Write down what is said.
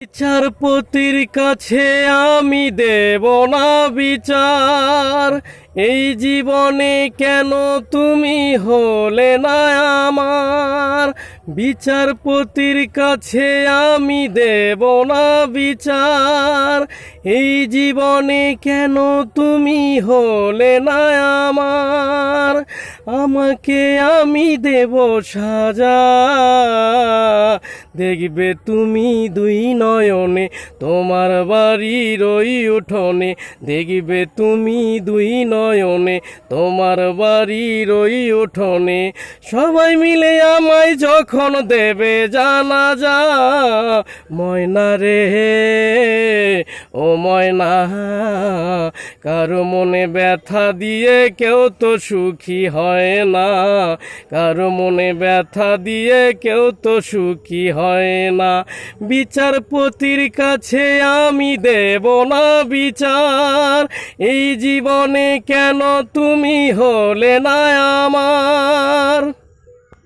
বিচারপতির কাছে আমি দেব না বিচার। এই জীবনে কেন তুমি হলে না আমার? বিচারপতির কাছে আমি দেব না বিচার। এই জীবনে কেন তুমি হলে না আমার? আমাকে আমি দেব সাজা। দেখবে তুমি দুই নয়নে, তোমার বাড়ির ওই উঠোনে। দেখবে তুমি দুই নয়নে, তোমার বাড়ির ওই উঠোনে। সবাই মিলে আমায় যখন দেবে জানা যা ময়না রে, ও ময়না। কারও মনে ব্যথা দিয়ে কেউ তো সুখী হয় না। কারও মনে ব্যথা দিয়ে কেউ তো সুখী হয় না। বিচারপতির কাছে আমি দেব না বিচার। এই জীবনে কেন তুমি হলে না আমার?